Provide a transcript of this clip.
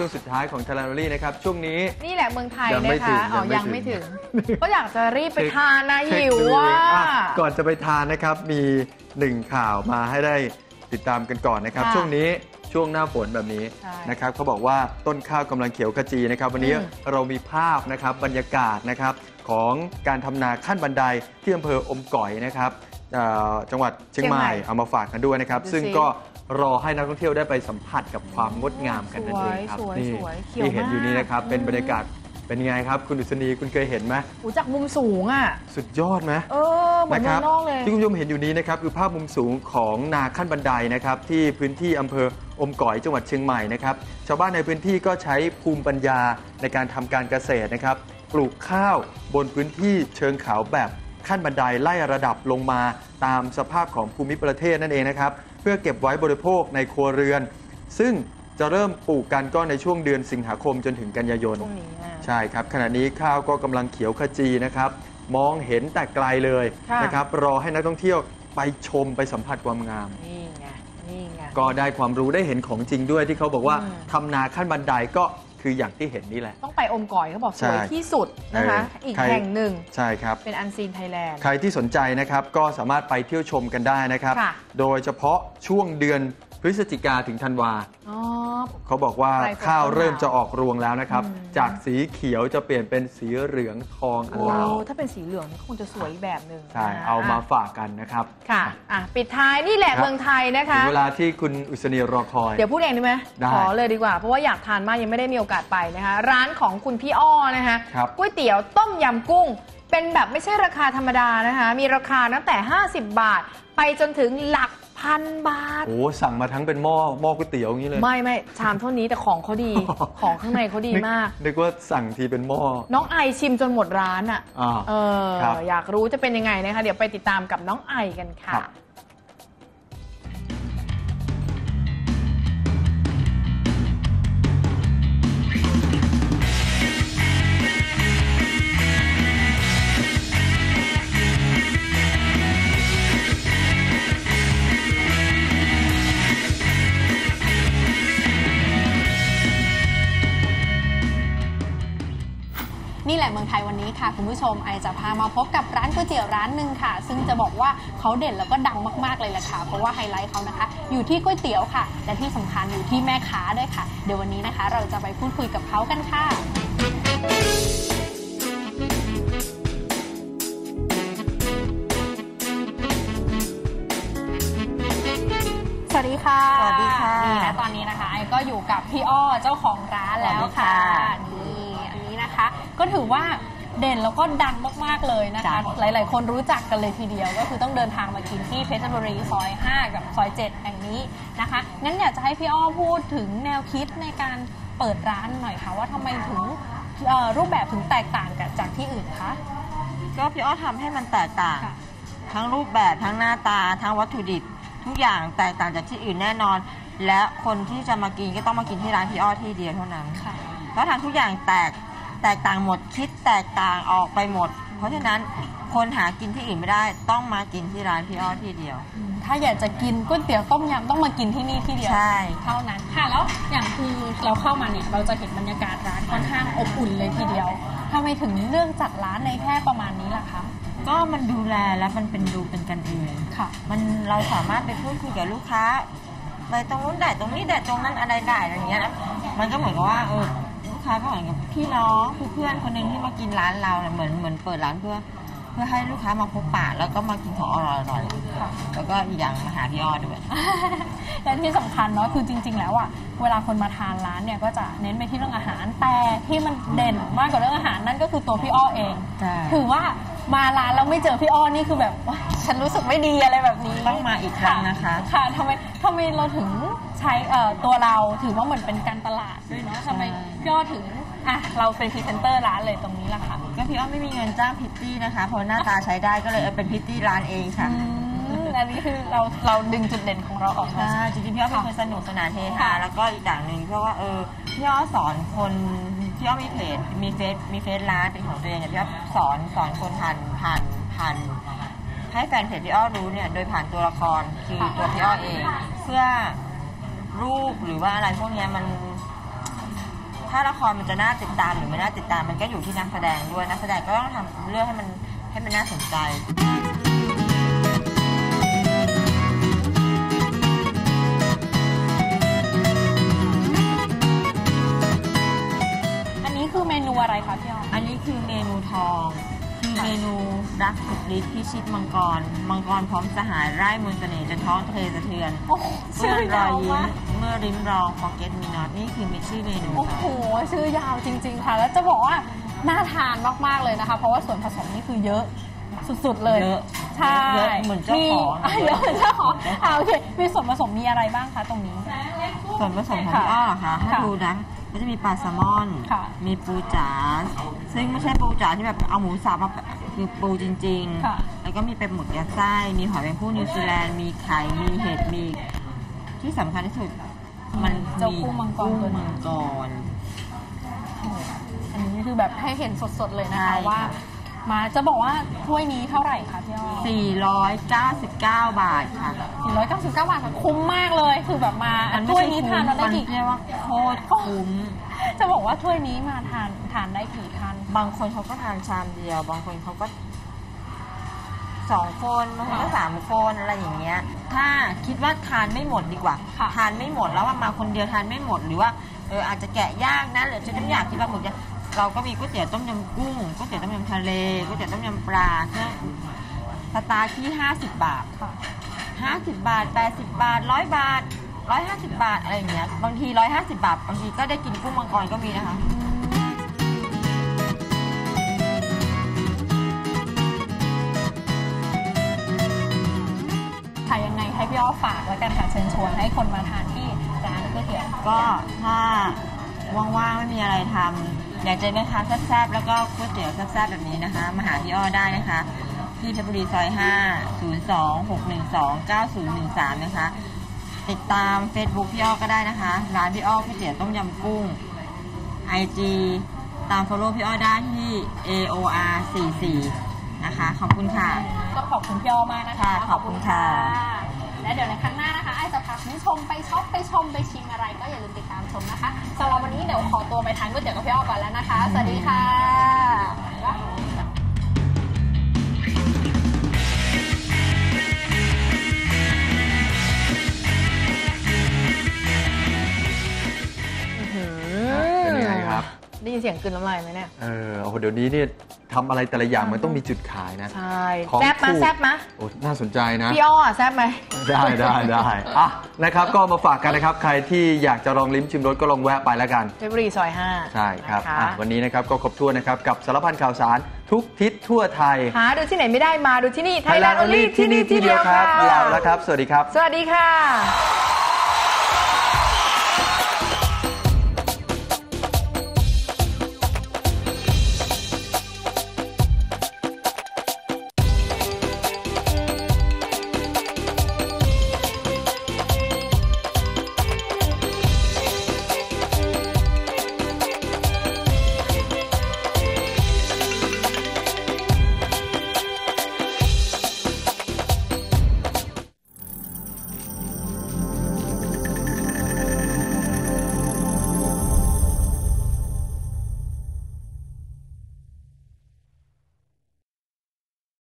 ช่วงสุดท้ายของทาราโนลี่นะครับ ช่วงนี้ นี่แหละเมืองไทยยังไม่นะถึคะงอ๋อยัยังงไม่ไม่ถึถึง ง ก็อยากจะรีบไปทานนะเช็คหิวดูว่า อะก่อนจะไปทานนะครับมีหนึ่งข่าวมาให้ได้ติดตามกันก่อนนะครับ ค่ะช่วงนี้ช่วงหน้าฝนแบบนี้ใช่นะครับเขาบอกว่าต้นข้าวกำลังเขียวขจีนะครับ วันนี้อืม เรามีภาพนะครับบรรยากาศนะครับของการทำนาขั้นบันไดที่อำเภออมก่อยนะครับเอ่อจังหวัดเชียงใหม่เอามาฝากกันด้วยนะครับดูสิซึ่งก็ รอให้นักท่องเที่ยวได้ไปสัมผัสกับความงดงามกันนั่นเองครับสวยนี่สวยเขียวที่เห็นอยู่นี้นะครับ มาก เป็นบรรยากาศเป็นยังไงครับ คุณอุศนีคุณเคยเห็นไหมหูจากมุมสูงอะ สุดยอดไหม เออ เหมือนเมืองนอกเลย ที่คุณผู้ชมเห็นอยู่นี้นะครับคือภาพมุมสูงของนาขั้นบันไดนะครับที่พื้นที่อำเภออมก๋อยจังหวัดเชียงใหม่นะครับชาวบ้านในพื้นที่ก็ใช้ภูมิปัญญาในการทำการเกษตรนะครับปลูกข้าวบนพื้นที่เชิงเขาแบบ ขั้นบันไดไล่ระดับลงมาตามสภาพของภูมิประเทศนั่นเองนะครับ เพื่อเก็บไว้บริโภคในครัวเรือน ซึ่งจะเริ่มปลูกกันก็ในช่วงเดือนสิงหาคมจนถึงกันยายน ช่วงนี้อะ ใช่ครับ ขณะนี้ข้าวก็กำลังเขียวขจีนะครับ มองเห็นแต่ไกลเลยค่ะ นะครับ รอให้นักท่องเที่ยวไปชมไปสัมผัสความงาม นี่ไง นี่ไง ก็ได้ความรู้ได้เห็นของจริงด้วยที่เขาบอกว่าอืม ทำนาขั้นบันไดก็ คืออย่างที่เห็นนี่แหละ ต้องไปอมก่อยเขาบอกสใช่วยที่สุดนะคะเอออีอีกใครแห่งหนึ่งใช่ครับเป็นอันซีนไทยแลนด์ ใครที่สนใจนะครับก็สามารถไปเที่ยวชมกันได้นะครับค่ะโดยเฉพาะช่วงเดือน พฤศจิกาถึงธันวา อ๋อ เขาบอกว่าปลายฝนข้าวต้นหนาวเริ่มจะออกรวงแล้วนะครับ อืม จากสีเขียวจะเปลี่ยนเป็นสีเหลืองทองอโอ้ลามถ้าเป็นสีเหลืองนี่คงจะสวยอีกแบบหนึ่งใช่นะเอามาฝากกันนะครับ ค่ะอะ ปิดท้ายนี่แหละครับ เมืองไทยนะคะ ถึงเวลาที่คุณอุศนีรอคอย เดี๋ยวพูดเองได้ไหมได้ขอเลยดีกว่า เพราะว่าอยากทานมากยังไม่ได้มีโอกาสไปนะคะ ร้านของคุณพี่อ้อนะคะครับ ก๋วยเตี๋ยวต้มยำกุ้ง เป็นแบบไม่ใช่ราคาธรรมดานะคะ มีราคาตั้งแต่ 50 บาท ไปจนถึงหลัก พันบาท โอ้สั่งมาทั้งเป็นหม้อหม้อก๋วยเตี๋ยวอย่างนี้เลย ไม่ไม่ชามเท่านี้แต่ของเขาดี ของข้างในเขาดีมาก นึกว่าสั่งทีเป็นหม้อ น้องไอชิมจนหมดร้านอะ อ่าเออ ครับอยากรู้จะเป็นยังไงนะคะ เดี๋ยวไปติดตามกับน้องไอกันค่ะ ครับ ค่ะคุณผู้ชมไอจะพามาพบกับร้านก๋วยเตี๋ยวร้านหนึ่งค่ะ ซึ่งจะบอกว่าเขาเด่นแล้วก็ดังมากๆเลยแหละค่ะ เพราะว่าไฮไลท์เขานะคะ อยู่ที่ก๋วยเตี๋ยวค่ะ และที่สำคัญอยู่ที่แม่ค้าด้วยค่ะ เดี๋ยววันนี้นะคะ เราจะไปพูดคุยกับเขากันค่ะสวัสดีค่ะ สวัสดีค่ะนี่นะตอนนี้นะคะไอก็อยู่กับพี่อ้อเจ้าของร้านแล้วค่ะสวัสดีค่ะนี่อันนี้นะคะ ก็ถือว่า เด่นแล้วก็ดังมาก ๆ เลยนะคะจ้ะหลาย ๆ คนรู้จักกันเลยทีเดียว ก็คือต้องเดินทางมากินที่เพชรบุรีซอย 5 กับซอย 7 แห่งนี้นะคะ งั้นอยากจะให้พี่อ้อพูดถึงแนวคิดในการเปิดร้านหน่อยค่ะว่าทำไมถึงเอ่อรูปแบบถึงแตกต่างกันจากที่อื่นคะก็พี่อ้อทำให้มันแตกต่างค่ะทั้งรูปแบบทั้งหน้าตาทั้งวัตถุดิบทุกอย่างแตกต่างจากที่อื่นแน่นอน และคนที่จะมากินก็ต้องมากินที่ร้านพี่อ้อที่เดียวเท่านั้นค่ะก็ทำทุกอย่างแตก แตกต่างหมดคิดแตกต่างออกไปหมด เพราะฉะนั้นคนหากินที่อื่นไม่ได้ต้องมากินที่ร้านพี่อ้อที่เดียว ถ้าอยากจะกินก๋วยเตี๋ยวต้มยำต้องมากินที่นี่ที่เดียวใช่เท่านั้นค่ะแล้วอย่างคือเราเข้ามาเนี่ยเราจะเห็นบรรยากาศร้านค่อนข้างอบอุ่นเลยทีเดียวทำไมถึงเลือกจัดร้านในแค่ประมาณนี้ล่ะคะก็มันดูแลและมันเป็นดูเป็นกันเองค่ะ มันเราสามารถไปพูดคุยกับลูกค้าไปตรงนู้นได้ตรงนี้ได้ตรงนั้นอะไรได้อะไรเงี้ยนะมันก็เหมือนกับว่าเออลู กค้าก็เหมือนกับพี่น้องคือเพื่อนคนหนึ่งที่มากินร้านเราเนี่ยเหมือนเหมือนเปิดร้านเพื่อ เพื่อให้ลูกค้ามาพบปะแล้วก็มากินของอร่อยค่ะๆแล้วก็อีกอย่างมาหาพี่อ้อด้วย และที่สำคัญเนาะคือจริง ๆ แล้วอะเวลาคนมาทานร้านเนี่ยก็จะเน้นไปที่เรื่องอาหารแต่ที่มันเด่นมากกว่าเรื่องอาหารนั่นก็คือตัวพี่อ้อเอง ใช่ ถือว่า มาร้านแล้วไม่เจอพี่อ้อนี่คือแบบว้ายฉันรู้สึกไม่ดีอะไรแบบนี้ต้องมาอีกครั้งนะคะ ค่ะทำไมทำไมเราถึงใช้เอ่อตัวเราถือว่าเหมือนเป็นการตลาดด้วยเนาะทำไมพี่อ้อถึงอะเราเป็นพรีเซนเตอร์ร้านเลยตรงนี้ล่ะค่ะก็พี่อ้อไม่มีเงินจ้างพิตตี้นะคะเพราะหน้าตาใช้ได้ก็เลยเอาเป็นพิตตี้ร้านเองค่ะ อืม อันนี้คือเราเราดึงจุดเด่นของเราออกมา ใช่จริงๆพี่อ้อเป็นคนสนุกสนานเฮฮาค่ะแล้วก็อีกอย่างหนึ่งเพราะว่าเออพี่อ้อสอนคนพี่อ้อมีเพจมีเฟซมีเฟซร้านเป็นของตัวเองเนี่ยพี่อ้อสอนสอนคนผ่านผ่านผ่านให้แฟนเพจพี่อ้อรู้เนี่ยโดยผ่านตัวละครคือตัวพี่อ้อเองเพื่อรูปหรือว่าอะไรพวกเนี้ยมัน ถ้าละครมันจะน่าติดตามหรือไม่น่าติดตามมันก็อยู่ที่นักแสดงด้วยนักแสดงก็ต้องทำเรื่องให้มันให้มันน่าสนใจ ฤทธิ์พิชิตมังกร มังกรพร้อมสหายไร่มนต์เสน่ห์จนท้องทะเลสะเทือนโอ้โหเมื่ชื่ออรอยาวยิ้มมากเมื่อริมรอง forget me not นี่คือมีชื่อเมนูโอ้ค่ะโห ชื่อยาวจริง ๆ ค่ะ แล้วจะบอกว่าน่าทานมาก ๆ เลยนะคะ เพราะว่าส่วนผสมนี่คือเยอะสุด ๆ เลยเยอะใช่เยอะเหมือนเจ้าของมีอะเยอะเหมือนเจ้าของอ่าโอเค มีส่วนผสมมีอะไรบ้างคะตรงนี้ ส่วนผสมของค่ะพี่อ้อเหรอคะถ้าค่ะ ดูนะ ก็จะมีปลาแซลมอน ค่ะมีปูจ๋า ซึ่งไม่ใช่ปูจ๋าที่แบบเอาหมูสับมาคือปูจริงค่ะ ๆ แล้วก็มีเป็นหมึกยัดไส้ มีหอยแมงผู้นิวซีแลนด์ มีไข่ มีเห็ด มี ที่สำคัญที่สุด มันเจ้ากุ้งมังกร กุ้งตัวนี้มังกร อันนี้คือแบบให้เห็นสดๆเลยนะใช่คะว่าค่ะ มาจะบอกว่าถ้วยนี้เท่าไหร่คะพี่อ้อ499 บาทค่ะ499 บาทค่ะคุ้มมากเลยคือแบบมาถ้วยนี้ทานเราได้กี่มันเรียกว่าโคตรคุ้ม จะบอกว่าถ้วยนี้มาทานทานได้กี่ท่านบางคนเขาก็ทานชามเดียว บางคนเขาก็สองคนบางคนก็สามคนอะไรอย่างเงี้ย ถ้าคิดว่าทานไม่หมดดีกว่าค่ะทานไม่หมดแล้วว่ามาคนเดียวทานไม่หมดหรือว่าเอออาจจะแกะยากนะหรือจะน้ำอยากกินปลาหมึกเนี่ย เราก็มีก๋วยเตี๋ยวต้มยำกุ้งก๋วยเตี๋ยวต้มยำทะเลก๋วยเตี๋ยวต้มยำปลาเนี่ยสตาร์ทที่ 50 บาทค่ะ50 บาท 80 บาท 100 บาท 150 บาท อะไรอย่างเงี้ย บางที 150 บาท บางทีก็ได้กินกุ้งมังกรก็มีนะคะ ค่ะยังไงให้พี่อ้อฝากแล้วกันค่ะเชิญชวนให้คนมาทานที่ร้านก๋วยเตี๋ยวก็ถ้าว่างๆ ไม่มีอะไรทำ อยากเจอแม่ค้าแซ่บๆแล้วก็ก๋วยเตี๋ยวแซ่บๆแบบนี้นะคะ มาหาพี่อ้อได้นะคะ ที่เพชรบุรีซอย 5 02 612 9013 นะคะ ติดตาม Facebook พี่อ้อก็ได้นะคะ ร้านพี่อ้อก๋วยเตี๋ยวต้มยำกุ้ง IG ตาม follow พี่อ้อได้ที่ AOR 44นะคะ ขอบคุณค่ะ ก็ขอบคุณพี่อ้อมากนะคะ ค่ะขอบคุณค่ะ และเดี๋ยวในครั้งหน้านะคะไอ้จะพา คุณผู้ชมไปช็อปไปชมไปชิมอะไรก็อย่าลืมติดตามชมนะคะสำหรับวันนี้เดี๋ยวขอตัวไปทานก๋วยเตี๋ยวกับพี่อ้อก่อนแล้วนะคะ สวัสดีค่ะ ได้ยินเสียงกลืนน้ำลายไหมเนี่ย เออโอ้โหเดี๋ยวนี้เนี่ยทำอะไรแต่ละอย่างมันต้องมีจุดขายนะ ใช่ของแซบมาถูกแซบมาโอ้น่าสนใจนะ พี่อ้อแซบไหม ได้ได้ได้อะนะครับ ก็มาฝากกันนะครับ ใครที่อยากจะลองลิ้มชิมรสก็ลองแวะไปแล้วกัน เพชรบุรีซอย5ใช่ครับนะคะอะวันนี้นะครับก็ครบถ้วนนะครับ กับสารพันข่าวสารทุกทิศทั่วไทยหาดูที่ไหนไม่ได้มาดูที่นี่ Thailand Only ที่นี่ที่เดียวคค่ะรับลาไปแล้วครับ สวัสดีครับ สวัสดีค่ะ